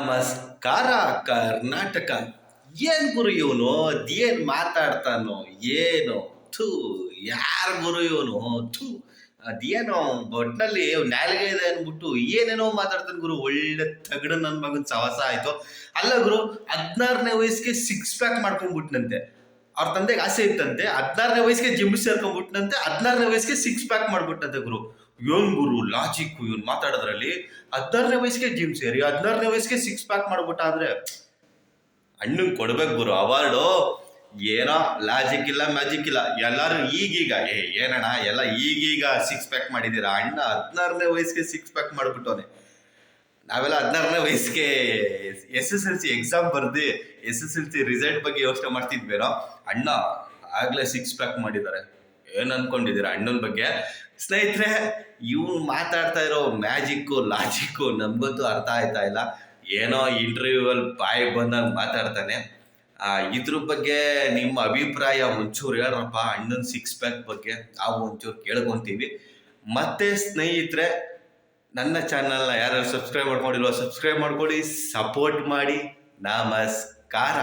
ನಮಸ್ಕಾರ, ಕರ್ನಾಟಕ. ಏನ್ ಗುರು ಇವನು? ಅದೇನ್ ಮಾತಾಡ್ತಾನೋ, ಏನು? ಥೂ, ಯಾರ ಗುರು ಇವನು? ಥೂ, ಅದೇನೋ ಒಟ್ನಲ್ಲಿ ನಾಲ್ಗೆ ಇದೆ ಅಂದ್ಬಿಟ್ಟು ಏನೇನೋ ಮಾತಾಡ್ತಾನೆ ಗುರು. ಒಳ್ಳೆ ತಗಡು ನನ್ನ ಮಗನ ಸವಸ ಆಯ್ತು. ಅಲ್ಲ ಗುರು ಹದಿನಾರನೇ ವಯಸ್ಸಿಗೆ ಸಿಕ್ಸ್ ಪ್ಯಾಕ್ ಮಾಡ್ಕೊಂಡ್ಬಿಟ್ನಂತೆ. ಅವ್ರ ತಂದೆಗೆ ಆಸೆ ಇತ್ತಂತೆ. ಹದಿನಾರನೇ ವಯಸ್ಸಿಗೆ ಜಿಮ್ ಸೇರ್ಕೊಂಡ್ಬಿಟ್ಟನಂತೆ ಹದಿನಾರನೇ ವಯಸ್ಸಿಗೆ ಸಿಕ್ಸ್ ಪ್ಯಾಕ್ ಮಾಡ್ಬಿಟ್ಟಂತೆ ಗುರು. ಇವನ್ ಗುರು ಲಾಜಿಕ್ ಇವನ್ ಮಾತಾಡೋದ್ರಲ್ಲಿ. ಹದಿನಾರನೇ ವಯಸ್ಸಿಗೆ ಜಿಮ್ ಸೇರಿ, ಹದಿನಾರನೇ ವಯಸ್ಸಿಗೆ ಸಿಕ್ಸ್ ಪ್ಯಾಕ್ ಮಾಡ್ಬಿಟ್ಟ ಅಂದ್ರೆ ಕೊಡ್ಬೇಕು ಗುರು, ಅವಾರ್ಡು. ಏನೋ ಲಾಜಿಕ್ ಇಲ್ಲ ಮ್ಯಾಜಿಕ್ ಇಲ್ಲ. ಎಲ್ಲರೂ ಈಗೀಗ, ಏ, ಏನಣ್ಣ, ಎಲ್ಲ ಈಗೀಗ ಸಿಕ್ಸ್ ಪ್ಯಾಕ್ ಮಾಡಿದ್ದೀರಾ? ಅಣ್ಣ ಹದಿನಾರನೇ ವಯಸ್ಸಿಗೆ ಸಿಕ್ಸ್ ಪ್ಯಾಕ್ ಮಾಡ್ಬಿಟ್ಟವನೆ. ನಾವೆಲ್ಲ ಹದಿನಾರನೇ ವಯಸ್ಸಿಗೆ S S L C exam ಬರ್ದು S S L C result ಬಗ್ಗೆ ಯೋಚನೆ ಮಾಡ್ತಿದ್ವೇನೋ? ಅಣ್ಣ ಆಗ್ಲೇ ಸಿಕ್ಸ್ ಪ್ಯಾಕ್ ಮಾಡಿದ್ದಾರೆ. ಏನ್ ಅನ್ಕೊಂಡಿದ್ದೀರಾ ಅಣ್ಣನ ಬಗ್ಗೆ? ಸ್ನೇಹಿತರೆ ಇವ್ನು ಮಾತಾಡ್ತಾ ಇರೋ ಮ್ಯಾಜಿಕ್ಕು ಲಾಜಿಕ್ಕು ನಮಗಂತೂ ಅರ್ಥ ಆಯ್ತಾ ಇಲ್ಲ. ಏನೋ ಇಂಟರ್ವ್ಯೂ ಅಲ್ಲಿ ಬಾಯಿ ಬಂದಾಗ ಮಾತಾಡ್ತಾನೆ. ಆ, ಇದ್ರ ಬಗ್ಗೆ ನಿಮ್ಮ ಅಭಿಪ್ರಾಯ ಒಂಚೂರು ಹೇಳ್ರಪ್ಪ ಅಣ್ಣನ ಸಿಕ್ಸ್ ಪ್ಯಾಕ್ ಬಗ್ಗೆ. ನಾವು ಒಂಚೂರು ಕೇಳ್ಕೊಂತೀವಿ. ಮತ್ತೆ ಸ್ನೇಹಿತರೆ ನನ್ನ ಚಾನಲ್ನ ಯಾರು ಸಬ್ಸ್ಕ್ರೈಬ್ ಮಾಡ್ಕೊಂಡಿಲ್ವ ಸಬ್ಸ್ಕ್ರೈಬ್ ಮಾಡ್ಕೊಳ್ಳಿ ಸಪೋರ್ಟ್ ಮಾಡಿ. ನಮಸ್ಕಾರ.